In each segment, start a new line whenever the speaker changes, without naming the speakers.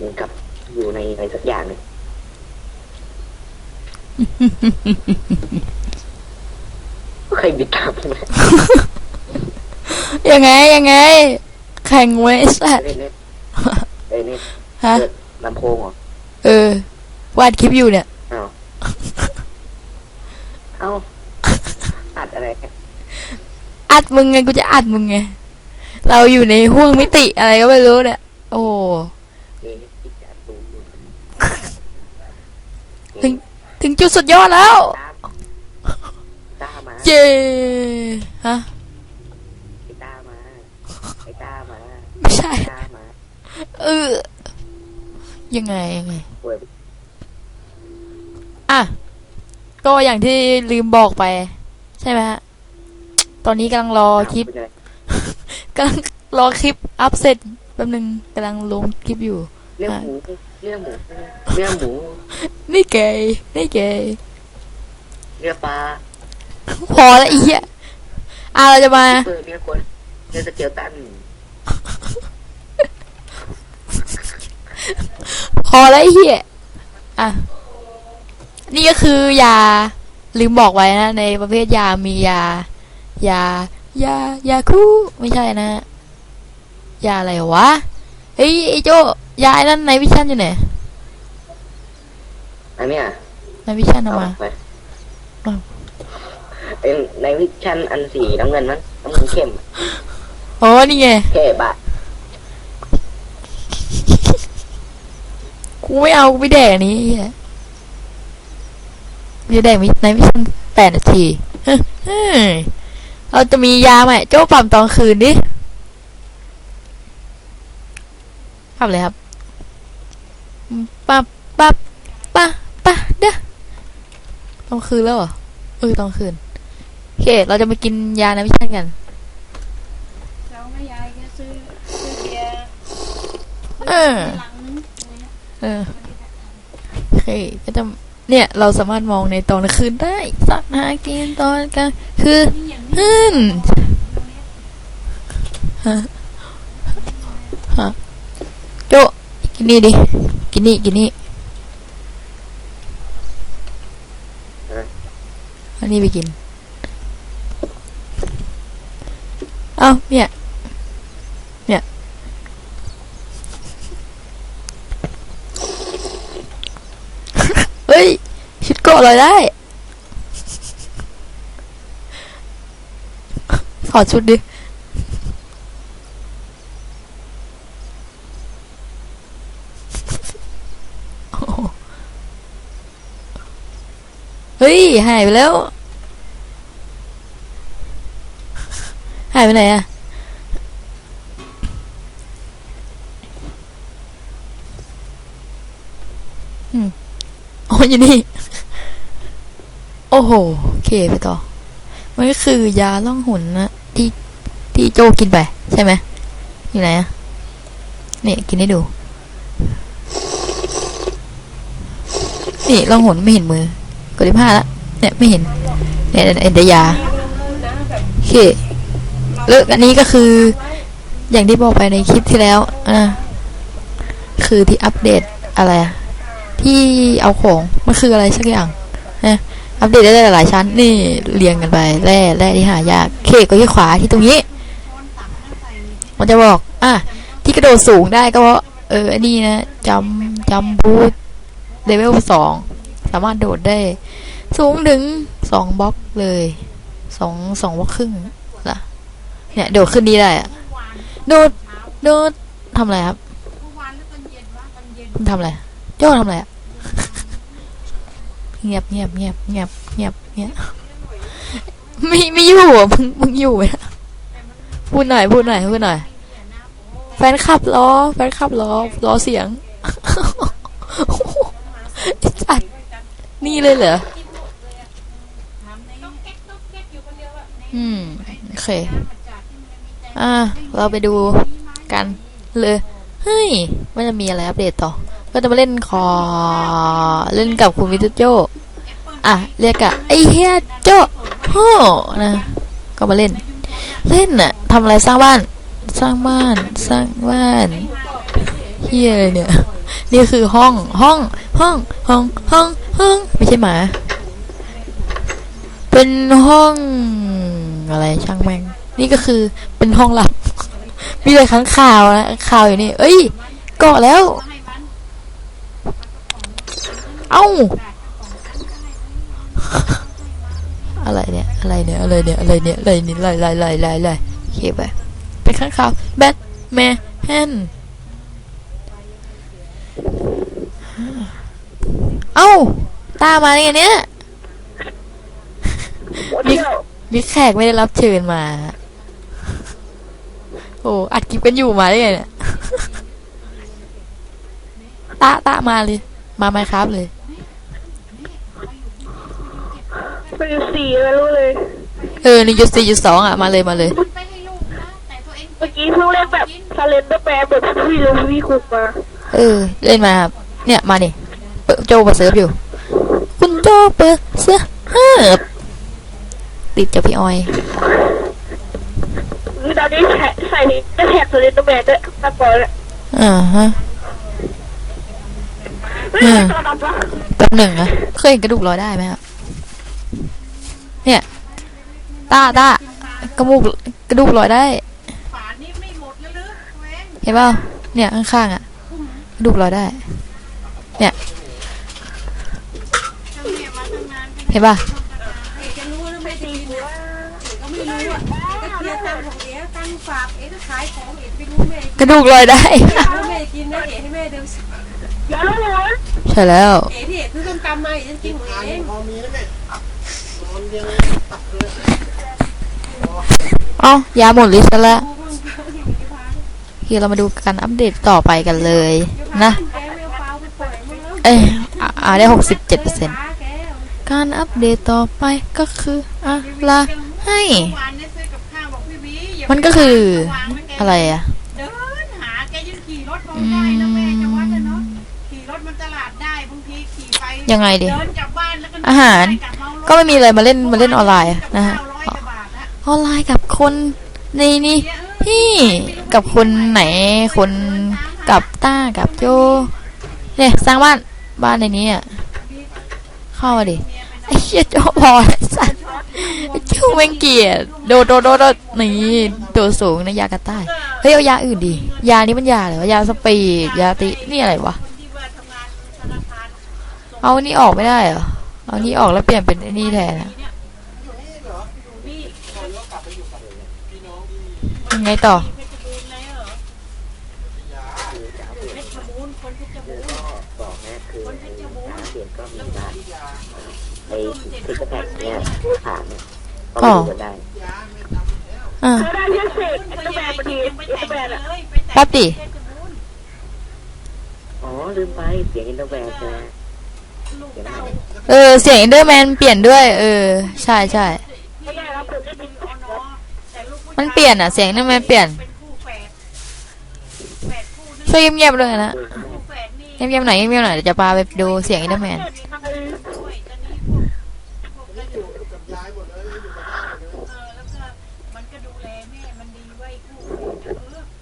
เหมือนกับอยู่ในอะไรสักอย่างหนึ่งใครบิดตามใช่ไหม
ยังไงยังไงแข่งไว้ไอ้สัตว์
เล่นเล่นเอ้ยนี่
ฮะ
เปิดลำโพงเหรอ
เออ วาดคลิปอยู่เนี่ย
อ้าว เอ้าอัดอะไรกัน
อัดมึงไง กูจะอัดมึงไง เราอยู่ในห่วงมิติอะไรก็ไม่รู้เนี่ย โอ้
เอ๊ะอีกอัดตูอยู่
ถึงถึงจุดสุดยอดแล้ว
ตามตามา
เย้ฮะ
ไอ้ตามาไอ้ตามา
ไม่ใช่
ไอ้ตามา
เออยังไงยังไง
ป่วย
อะ ก็อย่างที่ลืมบอกไป ใช่ไหมฮะ ตอนนี้กำลังรอคลิป
เป็นไง
กำลังรอคลิปอัพเสร็จแป๊บนึงกำลังลงคลิปอยู่
เรื่องหมู เรื่องหมูเรื่องหมู
นี่เกยนี่เกย
เรื่องปลา
พอแล้วไอีเหี้ยอะเราจะมา
เปิดเรื่องคนเรื่องสเกลตัน
พอแล้วไอ้เหี้ยอะนี่ก็คือยาลืมบอกไว้นะในประเภทยามียา ยายายาคู่ไม่ใช่นะยาอะไรวะ เฮ้ยไอ้โจยาไอ้นั่นในวิชั่นอยู่ไหน
อันเนี้ย
ในวิชั่นเอามา
ไป
อ้าว
ไอ้ในวิชั่นอันสีน้ำเงินมั้งน้ำเงินเข้ม
โอ้นี่ไง
เท่บะ
กูไม่เอากูไม่แดกอันนี้ไอ้เหี้ยกูจะแดกมิในวิชั่นแปดนาทีเฮ้ยเฮ้ยเราจะมียาไหมโจ้ปั๊มตอนคืนดิ ปั๊มเลยครับปั๊บปั๊บปั๊บปั๊บเด้อตอนคืนแล้วเหรอเออตอนคืนโอเค เราจะมากินยาในวิชั่นกัน
เราไม่ยายแค่ซื้อซื้อเบียร์
เออ
หลังนึง
เออโอเคก็จะเนี่ย เราสามารถมองในตอนกลางคืนได้สักหากินตอนกลางคืนฮึนฮะฮะโจ กินนี่ดิ กินนี่ กินนี่อันนี้ไปกิน เอ้าเนี่ย เนี่ย เฮ้ย ชุดเกาะลอยได้ถอดชุดดิ โอ้โห เฮ้ย หายไปแล้ว หายไปไหนอะอืมอ๋ออยู่นี่ โอ้โห โอเคไปต่อ มันก็คือยาล่องหุ่นนะที่ที่โจกินไป ใช่ไหม อยู่ไหนอะนี่ กินให้ดู นี่ล่องหุ่นไม่เห็นมือ กดที่ผ้าละเนี่ยไม่เห็นเนี่ยเนี่ยเนี่ยเดียาโอเคแล้วอันนี้ก็คืออย่างที่บอกไปในคลิปที่แล้วอ่าคือที่อัปเดตอะไรอะที่เอาของมันคืออะไรสักอย่างนะอัปเดตได้หลายชั้นนี่เรียงกันไปแร่แร่ที่หายากเคก็ที่ขวาที่ตรงนี้มันจะบอก อะที่กระโดดสูงได้ก็เพราะเอออันนี้นะจำจำบูทเลเวลสองสามารถโดดได้ สูงถึงสองบล็อกเลยสองสองบล็อกครึ่งล่ะเนี่ยโดดขึ้นนี้ได้อะโดดโดดทำอะไรครับคุณทำอะไรโจ้ทำอะไรอะเงียบเงียบเงียบเงียบเงียบเงียบไม่ไม่อยู่อะมึงมึงอยู่ไหมพูดหน่อยพูดหน่อยพูดหน่อยแฟนคลับรอแฟนคลับรอรอเสียงจัดนี่เลยเหรอ
ทำในต้องแก๊กต้องแก๊กอยู่คนเดียว อื
ม โอเค อะเราไปดูกัน เลย เฮ้ยมันจะมีอะไรอัปเดตต่อ ก็จะมาเล่นคอ เล่นกับคุณวิทุโจ อะ เรียกอะไอเฮียโจโฮ่นะ ก็มาเล่น เล่นน่ะทำอะไรสร้างบ้าน สร้างบ้าน สร้างบ้านเฮียเนี่ย นี่คือห้อง ห้อง ห้อง ห้อง ห้อง ห้อง ไม่ใช่หมา เป็นห้อง อะไรช่างแม่ง นี่ก็คือเป็นห้องหลับ มีแต่ข้างข่าวนะข่าวอยู่นี่ เอ้ยเกาะแล้ว เอ้า อะไรเนี่ย อะไรเนี่ย อะไรเนี่ย อะไรเนี่ย อะไรเนี่ยอะไรอะไรอะไรอะไรอะไรโอเคไปเป็นข้างข่าวแบทแมนเอ้า ตามาได้ไงเนี่ย มี มีแขกไม่ได้รับเชิญมา โอ้อัดคลิปกันอยู่มาได้ไงเนี่ยตาตามาเลย มาไหมครับเลย
เป็นสี่ไม่รู้เลย
เออหนึ่งจุดสี่จุดสองอะ มาเลยมาเลย
ไปให้ลูกนะแต่ตัวเอง
เมื่อกี้เพิ่งเล่นแบบซาเลนเดอร์แบร์แบบพี่เลยพี่คุกมา
เออ เล่นมาครับเนี่ยมาดิเปิดโจเปิดเซิร์ฟอยู่ คุณโจเปิดเซิร์ฟ เฮิบติดจากพี่ออย
ตอนนี้แท็กใส่นี่ก็แท็กซาเลนเดอร์แบร์ด้วยตะกอนเลย
อ่าฮะ
ไม่
อื
ใช่
ม
ตัวดำปะ
แป๊บหนึ่งนะเคยเห็นกระดูกลอยได้ไหมครับเนี่ยตาตากระมูกกระดูกลอยได้
ฝานี่ไม่หมดแล้วหรือตัวเอง
เห็นเปล่าเนี่ยข้างๆอะกระดูกลอยได้
ทำเนี่ยมาตั้งนานกัน
เห็นป่ะ
จะรู้หรือไม่ดีนะก็ไม่รู้อะ ก็เคลียร์ตังค์ของเอ๋ตังค์ฝากเอ๋ก็ขายของเอ๋ไปรู้แม่
กระดูกลอยได้
รู้แม่กินนะเอ๋ให้แม่เดิน
อย่าละหน
ใช่แล้ว
เอ๋ที่เอ๋ซื้อส้มตำมาเอ๋จะกินของเอ๋เอง
เอ้ายาหมดลิสต์แล้วโอเคเรามาดูการอัปเดตต่อไปกันเลยนะ
แกไม่เอาเปล่าไปปล่อยมึงแล้ว
เอ้ยอะอ่าได้หกสิบเจ็ดเปอร์เซ็นต์
ขาแก
การอัปเดตต่อไปก็คืออะไรให้
มันก็
คือ
วางไว้แก
อะไรอะ
เดินหาแกยังขี่รถลงได้นะแม่จะวัดนะเนาะขี่รถมันตลาดได้บางทีขี่ไป
ยังไงดิ
เดินกลับบ้านแล้วก็
อาหาร
กลับเมารถ
ก็ไม่มีอะไรมาเล่นมาเล่นออนไลน์นะฮะ
เก้าร้อยกว่าบาทอะ
ออนไลน์กับคนในนี่พี่กับคนไหนคนกับต้ากับโจเนี่ยสร้างบ้านบ้านในนี้อะเข้ามาดิ ไอ้เหี้ยโจพอไอ้สัสไอ้โจแม่งเกียดโดดโดดโดดโดดนี่ตัวสูงนะยากระต่ายเฮ้ยเอายาอื่นดิยานี้มันยาเหรอยาสปีดยาตินี่อะไรวะเอาอันนี้ออกไม่ได้เหรอเอาอันนี้ออกแล้วเปลี่ยนเป็นอ้นี่แทนอะยังไงต่อ
เพชรบูรณ์เลยเหรอเพชรบูรณ์คนเพชรบูรณ์
บอกนะคือในสามเดือนก็มีบ้านไอ้ ซิกแพคเนี่ยถามเนี่ยก็ไม่รู้จะได้
อ่า
เธอได้แค่เศษเดอร์แบร์พอดี
ยังไป
เดอ
แต่ง
ร์แบร์
เล
อะ
ยไปแต่ง
แป๊บดิ
เพชรบูรณ์
อ๋อลืมไปเสียงอินเตอร์แบนใช่ไหม
ลูก
เสียง
เต้า
ใหม่
เออเสียงเอนเดอร์แมนเปลี่ยนด้วย เออ ใช่ใช่
ไม่ได้รับผมได้บิน
อ๋อเนาะแต่ลูกผู้ชาย
มันเปลี่ยนอะ เสียงเอนเดอร์แมนเปลี่ยน
เป็นคู่แฝดแฝดคู่นึง
ช่วยเงียบๆด้วยนะ
คู่แฝดนี่
เงียบๆหน่อยเงียบๆหน่อยเดี๋ยวจะพาไปดูเสียงเอนเดอร์แมน
ด้วยตอนนี้พวกพวกกระดูกเออแล้วก็มันก็ดูแลแม่มันดีไว้คู่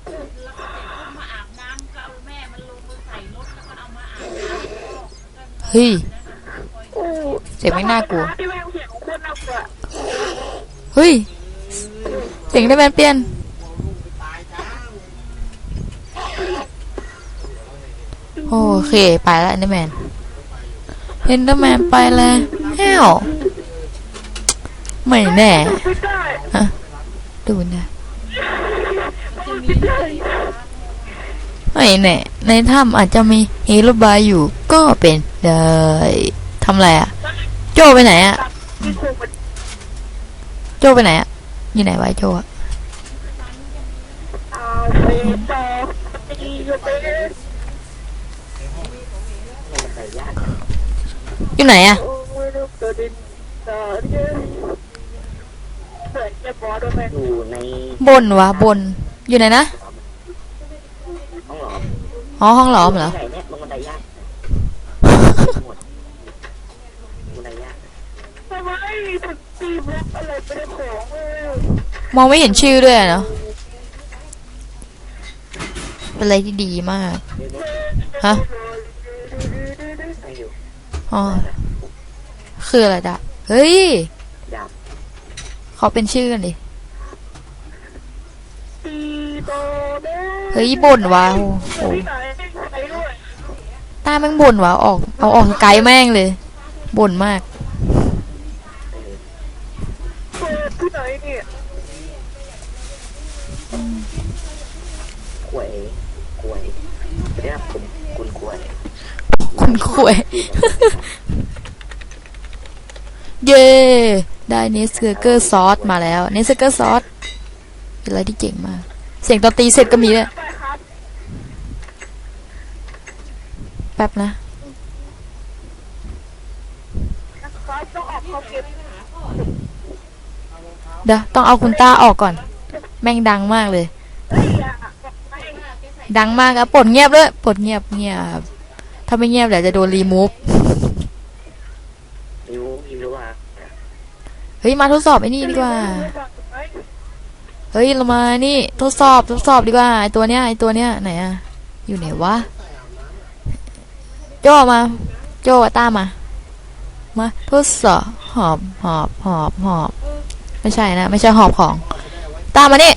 เออแล้วก็เสร็จปุ๊บมาอาบน้ำก็เอาแม่มันลงมือใส่รถแล้วก็เอามาอาบน้ำ
เฮ้ยเสียงไม่
น่ากลัว
เฮ้ย เสียงเอนเดอร์แมนเปลี่ยน โอเค ไปแล้วเอนเดอร์แมนเอนเดอร์แมนไปแล้วแฮวไม่แน่
ดู
นะ ไม่แน่ในถ้ำอาจจะมีฮีโร่บายอยู่ก็เป็นได้ทำอะไรอะโจไปไหนอะ
ที่คุกมัน
โจไปไหนอะอยู่ไหนวะไอ้โจอะ
เอาไปต่อตีอยู่ไปเลย
มันไปยาก
อยู่ไหนอะ
โอ้ยลูกตัวดินต่อเยอะเปิดจะบอสด้วยไหม
อยู่ใน
บนวะบนอยู่ไหนนะ
ห้องหลอม
อ๋อห้องหลอมเหรอ
ไหนเนี่ยลงบันไดยากหมดบันไดยาก
ทำไมถึงตีบล็อกอะไรไปได้ของเลย
มองไม่เห็นชื่อด้วยอะเนาะเป็นอะไรที่ดีมากฮะ
ให้อยู่
อ๋อ คืออะไรดะเฮ้ย
ดาบ
เขาเป็นชื่อกันดิ
ตีโตเด้
เฮ้ยบ่นว่ะโอ้โห
ที่ไหนไปด้วย
ตาแม่งบ่นว่ะเอาออกเอาออกไกลแม่งเลยบ่นมาก
เปิดที่ไหนเนี่ย
กล้วยกล้วยเรียกผมคุณกล้วย
คุณขวย เย้ได้เนสเกอร์ซอสมาแล้ว เนสเกอร์ซอสเป็นอะไรที่เจ๋งมาก เสียงตอนตีเสร็จก็มีเลย
ไปครับ
แป๊บนะ
นะครับต้องออกเขาเก็บ
เดี๋ยวต้องเอาคุณต้าออกก่อน แม่งดังมากเลย
เฮ้ยอย่าไม่
ดังมากอะปลดเงียบเลยปลดเงียบเงียบ ถ้าไม่เงียบเดี๋ยวจะโดนรีมูฟ
ไม่รู้ไม่รู้ว่า
เฮ้ยมาทดสอบไอ้นี่ดีกว่า เฮ้ยเรามานี่ทดสอบทดสอบดีกว่าไอตัวเนี้ยไอตัวเนี้ยไหนอะอยู่ไหนวะโจมา โจต้ามา มาทดสอบหอบหอบหอบหอบ ไม่ใช่นะ ไม่ใช่หอบของ ตามมานี่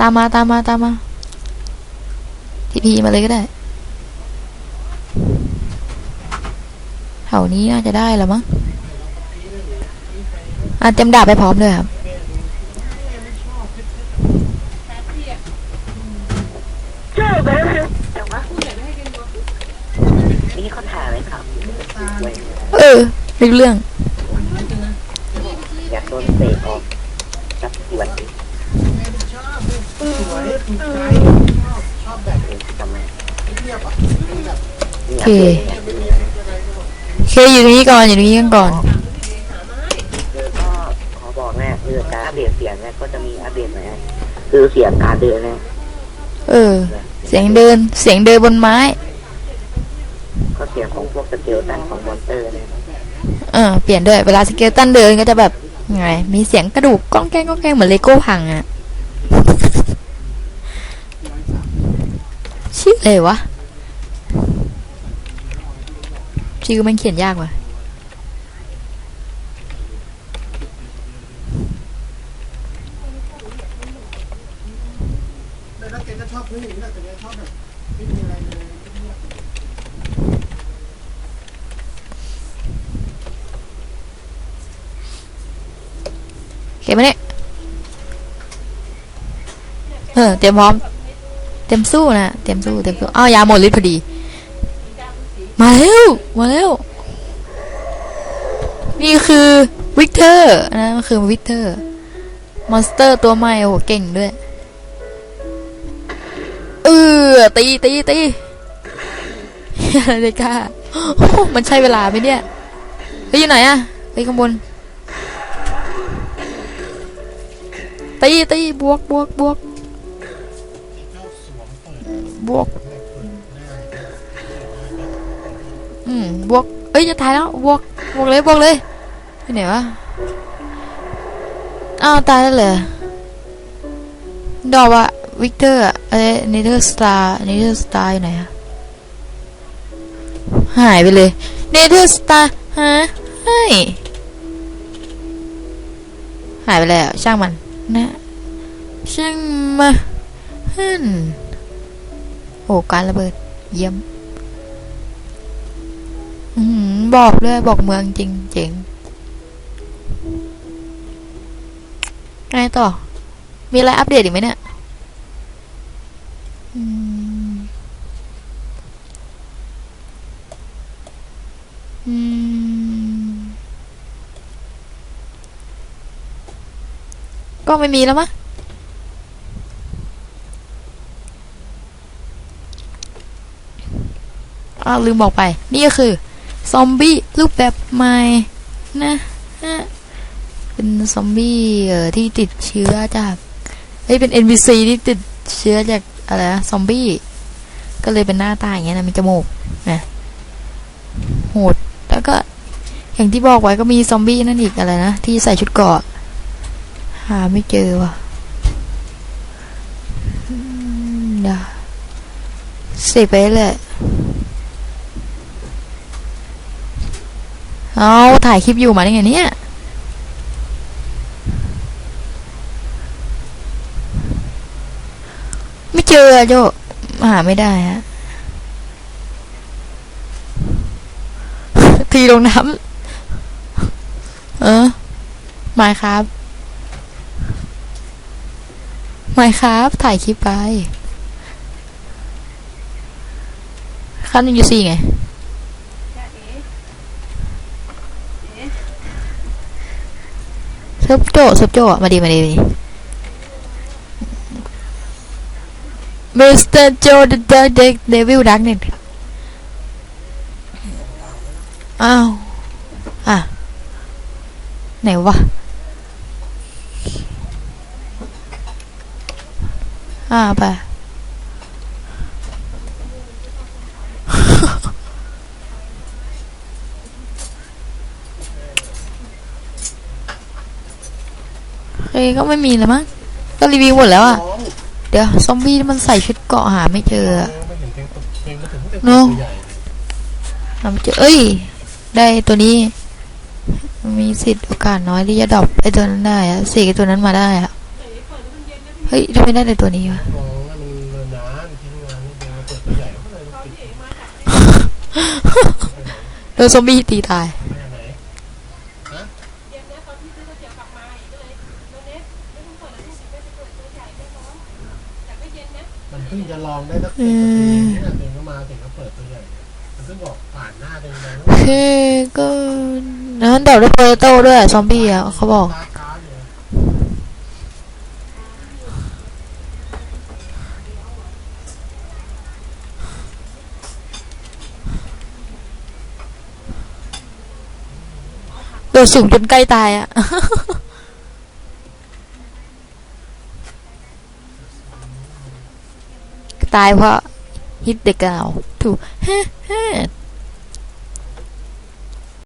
ตามมาตามมาตามมาทีพีมาเลยก็ได้แถวนี้น่าจะได้แล้วมั้งอะเต็มดาบไปพร้อมด้วยครับ
เจ้าแบบเดียวแต่ว่า
นี่เขาถ่ายไหมครับกล้วย
เออนึกเรื่อง
อยากโดนเตะออกสักกี่วันดีทำไม
โอเคเคอยู่ตรงนี้ก่อนอยู่ตรงนี้กันก่อน
คือก็ขอบอกแม่คือการอัปเดตเสียงเนี่ยก็จะมีอัปเดตใหม่ให้คือเสียงการเดินเนี่ย
เออ เสียงเดินเสียงเดินบนไม้
ก็เสียงของพวกสเกลตันของมอนเตอร์เนี่ย
เออเปลี่ยนด้วยเวลาสเกลตันเดินก็จะแบบไงมีเสียงกระดูกก้องแกงก้องแกงเหมือนเลโก้พังอะชื่ออะไรวะชื่อมันเขียนยากว่ะ
แล้วแกก็ชอบผู้หญิงแหละแต่แกชอบแบบไม่มีอะไรเลย
เขียนมาเนี่ยเอเตรียมพร้อม เตรียมสู้นะ เตรียมสู้ เตรียมสู้อ้าวยาหมดฤทธิ์พอดี มาแล้วมาแล้วนี่คือวิกเตอร์นะมันคือวิกเตอร์ มอนสเตอร์ตัวใหม่โอ้โหเก่งด้วย เออตีตีตีอะไรเลยก้ามันใช่เวลาไหมเนี่ยเฮ้ยอยู่ไหนอะไปข้างบนตีตีบวกบวกบวก บวก อืม บวก เอ้ย จะตายแล้ว บวก บวกเลย บวกเลยไปไหนวะ อ้าว ตายแล้วเหรอดอกว่าวิกเตอร์อะเอ้ยเนเธอร์สตาร์เนเธอร์สตาร์อยู่ไหนอะหายไปเลยเนเธอร์สตาร์ฮะเฮ้หายไปแล้ว ช่างมัน นะ ช่างมาฮึน โอ้การระเบิด เยี่ยมบอกเลยบอกเมืองจริงเจ๋งไงต่อ มีอะไรอัปเดตอีกไหมเนี่ยอือก็ไม่มีแล้วมั้งาวลืมบอกไป นี่ก็คือซอมบี้รูปแบบใหม่นะฮะเป็นซอมบี้เอ่อที่ติดเชื้อจากเฮ้ยเป็น NPC ที่ติดเชื้อจากอะไรนะซอมบี้ก็เลยเป็นหน้าตาอย่างเงี้ยนะมีจมูกนะโหดแล้วก็อย่างที่บอกไว้ก็มีซอมบี้นั่นอีกอะไรนะที่ใส่ชุดเกาะหาไม่เจอว่ะเดี๋ยวเสกไปเลย เอาถ่ายคลิปอยู่มาได้ไงเนี่ยไม่เจออะโจหาไม่ได้ฮะทีลงน้ำเออไม่ครับไม่ครับถ่ายคลิปไปขั้นหนึ่งยูสี่ไง เซิร์ฟโจเซิร์ฟโจอะมาดีมาดีมาดีมิสเตอร์โจเดอะเด็กเดวิลดักเนี่ยอ้าวอะไหนวะอ่าไป เอ้ยก็ไม่มีแล้วมั้งก็รีวิวหมดแล้วอะ
น้อง
เดี๋ยว ซอมบี้มันใส่ชุดเกราะหาไม่เจออะ
ไม่เห็นเพลงเพลงมาถึงตั้งแต่
เนอะ
ตัวใหญ่
หาไม่เจอเอ้ย ได้ตัวนี้ มีสิทธิ์โอกาสน้อยที่จะดรอปไอ้ตัวนั้นได้อะเสกไอ้ตัวนั้นมาได้อะเฮ้ยทำไมได้แต่ตัวนี้วะ
น้องนั่นมันเนินนานทิ้งงานนี่เดินมาเปิดตัวใหญ่ก็เลยปิด
โดนซอมบี้ตีตาย
ไปไหนมันเพิ่งจะลองได้สักสิบนาทีเนี่ยเองก็มาถึงก็เปิดตัวใหญ่เนี่ยมันเพิ่งบอกผ่านหน้าเดินไปแล้ว
โอเคก็นั้นเดี๋ยวได้โปรโต้ด้วยซอมบี้อะเขาบอกโดดสูงจนใกล้ตายอะ ตายเพราะฮิตเด็กเก่าถูกฮ่าฮ